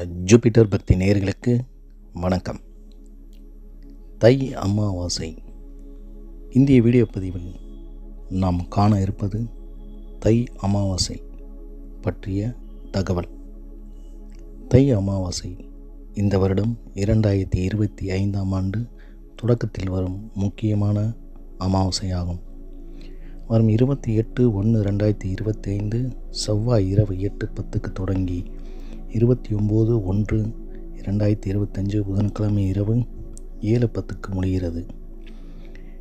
Jupiter பக்தி நேர்களுக்கு வணக்கம். தை அமாவாசை. இந்திய வீடியோ பதிவில் நாம் காண இருப்பது தை அமாவாசை பற்றிய தகவல். தை அமாவாசை இந்த வருடம் இரண்டாயிரத்தி இருபத்தி ஐந்தாம் ஆண்டு தொடக்கத்தில் வரும் முக்கியமான அமாவாசையாகும். வரும் இருபத்தி எட்டு ஒன்று ரெண்டாயிரத்தி இருபத்தி ஐந்து செவ்வாய் இரவு எட்டு பத்துக்கு தொடங்கி இருபத்தி ஒம்பது ஒன்று இரண்டாயிரத்தி இருபத்தஞ்சு புதன்கிழமை இரவு ஏழு பத்துக்கு முடிகிறது.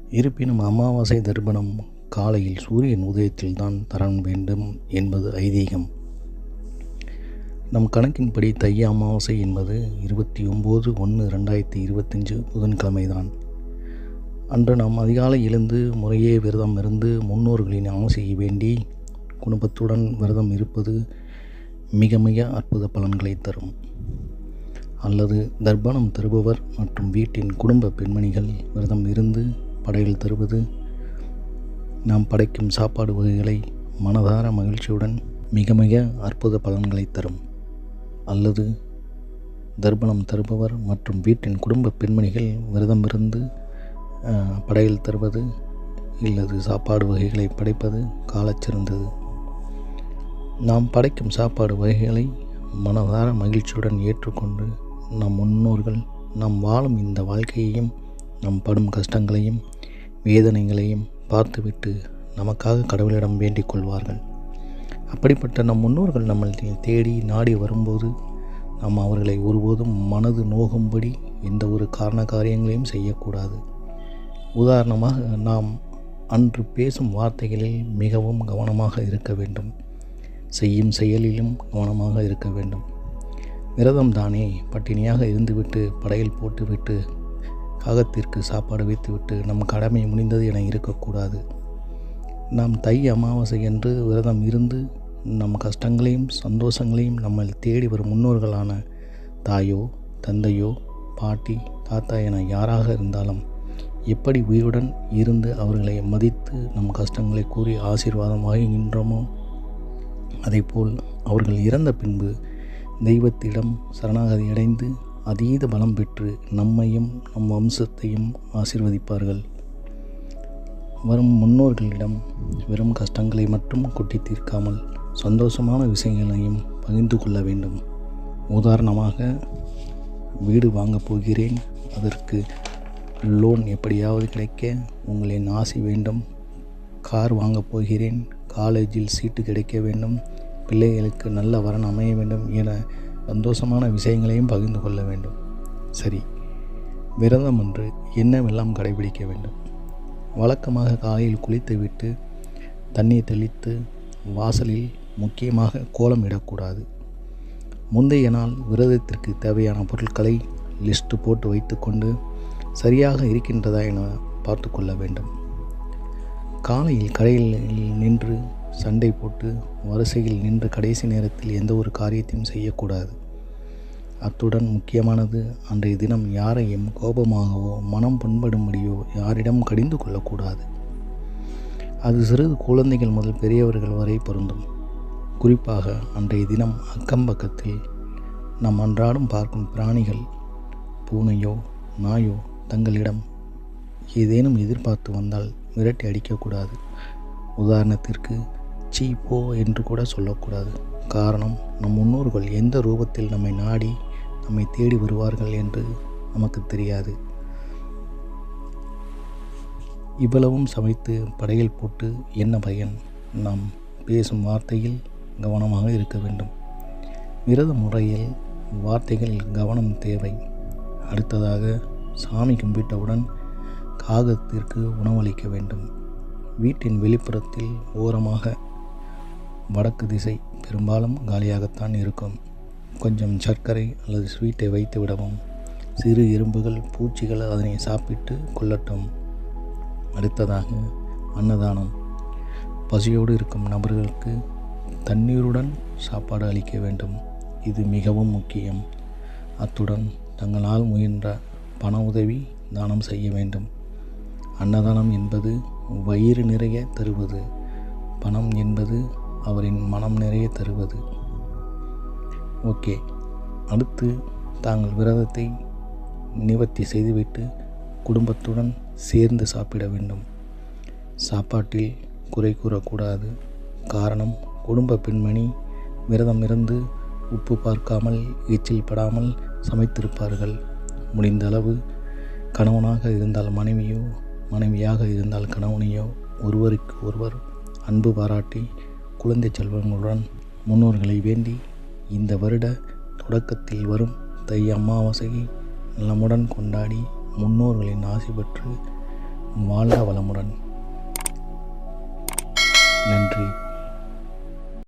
இருப்பினும் அமாவாசை தர்ப்பணம் காலையில் சூரியன் உதயத்தில் தான் வேண்டும் என்பது ஐதீகம். நம் கணக்கின்படி தைய அமாவாசை என்பது இருபத்தி ஒம்பது ஒன்று ரெண்டாயிரத்தி இருபத்தஞ்சு புதன்கிழமை தான் அன்று நாம் அதிகாலை எழுந்து முறையே விரதம் இருந்து முன்னோர்களின் ஆசையை வேண்டி குடும்பத்துடன் விரதம் இருப்பது மிக மிக அற்புத பலன்களை தரும். அல்லது தர்ப்பணம் தருபவர் மற்றும் வீட்டின் குடும்ப பெண்மணிகள் விரதம் இருந்து படையல் தருவது நாம் படைக்கும் சாப்பாடு வகைகளை மனதார மகிழ்ச்சியுடன் மிக மிக அற்புத பலன்களை தரும். அல்லது தர்ப்பணம் தருபவர் மற்றும் வீட்டின் குடும்ப பெண்மணிகள் விரதம் இருந்து படையில் படையல் தருவது இல்லது சாப்பாடு வகைகளை படைப்பது காலச்சிறந்தது நாம் படைக்கும் சாப்பாடு வகைகளை மனதார மகிழ்ச்சியுடன் ஏற்றுக்கொண்டு நம் முன்னோர்கள் நாம் வாழும் இந்த வாழ்க்கையையும் நம் படும் கஷ்டங்களையும் வேதனைகளையும் பார்த்துவிட்டு நமக்காக கடவுளிடம் வேண்டிக் கொள்வார்கள். அப்படிப்பட்ட நம் முன்னோர்கள் நம்மளை தேடி நாடி வரும்போது நாம் அவர்களை ஒருபோதும் மனது நோகும்படி எந்த ஒரு காரண காரியங்களையும் செய்யக்கூடாது. உதாரணமாக நாம் அன்று பேசும் வார்த்தைகளில் மிகவும் கவனமாக இருக்க வேண்டும். செய்யும் செயலிலும் கவனமாக இருக்க வேண்டும். விரதம் தானே பட்டினியாக இருந்துவிட்டு படையல் போட்டுவிட்டு காகத்திற்கு சாப்பாடு வைத்துவிட்டு நம் கடமை முடிந்தது என இருக்கக்கூடாது. நாம் தை அமாவாசை என்று விரதம் இருந்து நம் கஷ்டங்களையும் சந்தோஷங்களையும் நம்மை தேடி வரும் முன்னோர்களான தாயோ தந்தையோ பாட்டி தாத்தா என யாராக இருந்தாலும் எப்படி உயிருடன் இருந்து அவர்களை மதித்து நம் கஷ்டங்களை கூறி ஆசீர்வாதம் வாங்குகின்றோமோ அதேபோல் அவர்கள் இறந்த பின்பு தெய்வத்திடம் சரணாகதி அடைந்து அதீத பலம் பெற்று நம்மையும் நம் வம்சத்தையும் ஆசிர்வதிப்பார்கள். வரும் முன்னோர்களிடம் வெறும் கஷ்டங்களை மட்டும் கொட்டி தீர்க்காமல் சந்தோஷமான விஷயங்களையும் பகிர்ந்து கொள்ள வேண்டும். உதாரணமாக வீடு வாங்கப் போகிறேன் அதற்கு லோன் எப்படியாவது கிடைக்க உங்களின் ஆசை வேண்டும். கார் வாங்கப் போகிறேன் காலேஜில் சீட்டு கிடைக்க வேண்டும். பிள்ளைகளுக்கு நல்ல வரன் அமைய வேண்டும் என சந்தோஷமான விஷயங்களையும் பகிர்ந்து கொள்ள வேண்டும். சரி விரதம் என்று என்னவெல்லாம் கடைபிடிக்க வேண்டும்? வழக்கமாக காலையில் குளித்துவிட்டு தண்ணீர் தெளித்து வாசலில் முக்கியமாக கோலம் இடக்கூடாது. முந்தைய நாள் விரதத்திற்கு தேவையான பொருட்களை லிஸ்ட்டு போட்டு வைத்துக்கொண்டு சரியாக இருக்கின்றதா என பார்த்து கொள்ள வேண்டும். காலையில் கடையில் நின்று சண்டை போட்டு வரிசையில் நின்று கடைசி நேரத்தில் எந்த ஒரு காரியத்தையும் செய்யக்கூடாது. அத்துடன் முக்கியமானது அன்றைய தினம் யாரையும் கோபமாகவோ மனம் புண்படும்படியோ யாரிடம் கடிந்து கொள்ளக்கூடாது. அது சிறு குழந்தைகள் முதல் பெரியவர்கள் வரை பொருந்தும். குறிப்பாக அன்றைய தினம் அக்கம்பக்கத்தில் நாம் அன்றாடம் பார்க்கும் பிராணிகள் பூனையோ நாயோ தங்களிடம் ஏதேனும் எதிர்பார்த்து வந்தால் விரட்டி அடிக்கக்கூடாது. உதாரணத்திற்கு சீ போ என்று கூட சொல்லக்கூடாது. காரணம் நம் முன்னோர்கள் எந்த ரூபத்தில் நம்மை நாடி நம்மை தேடி வருவார்கள் என்று நமக்கு தெரியாது. இவ்வளவும் சமைத்து படையல் போட்டு என்ன பயன்? நாம் பேசும் வார்த்தையில் கவனமாக இருக்க வேண்டும். விரத முறையில் வார்த்தைகள் கவனம் தேவை. அடுத்ததாக சாமி கும்பிட்டவுடன் காகத்திற்கு உணவளிக்க வேண்டும். வீட்டின் வெளிப்புறத்தில் ஓரமாக வடக்கு திசை பெரும்பாலும் காலியாகத்தான் இருக்கும். கொஞ்சம் சர்க்கரை அல்லது ஸ்வீட்டை வைத்து விடவும். சிறு எறும்புகள் பூச்சிகள் அதனை சாப்பிட்டு கொள்ளட்டும். அடுத்ததாக அன்னதானம். பசியோடு இருக்கும் நபர்களுக்கு தண்ணீருடன் சாப்பாடு அளிக்க வேண்டும். இது மிகவும் முக்கியம். அத்துடன் தங்களால் முயன்ற பண உதவி தானம் செய்ய வேண்டும். அன்னதானம் என்பது வயிறு நிறைய தருவது பணம் என்பது அவரின் மனம் நிறைய தருவது. ஓகே அடுத்து தாங்கள் விரதத்தை நிவர்த்தி செய்துவிட்டு குடும்பத்துடன் சேர்ந்து சாப்பிட வேண்டும். சாப்பாட்டில் குறை கூறக்கூடாது. காரணம் குடும்ப பெண்மணி விரதம் இருந்து உப்பு பார்க்காமல் எச்சில் படாமல் சமைத்திருப்பார்கள். முடிந்த அளவு கணவனாக இருந்தால் மனைவியோ மனைவியாக இருந்தால் கணவனையோ ஒருவருக்கு ஒருவர் அன்பு பாராட்டி குழந்தை செல்வங்களுடன் முன்னோர்களை வேண்டி இந்த வருட தொடக்கத்தில் வரும் தை அமாவாசையை நலமுடன் கொண்டாடி முன்னோர்களின் ஆசி பெற்று வாழ்க வளமுடன். நன்றி.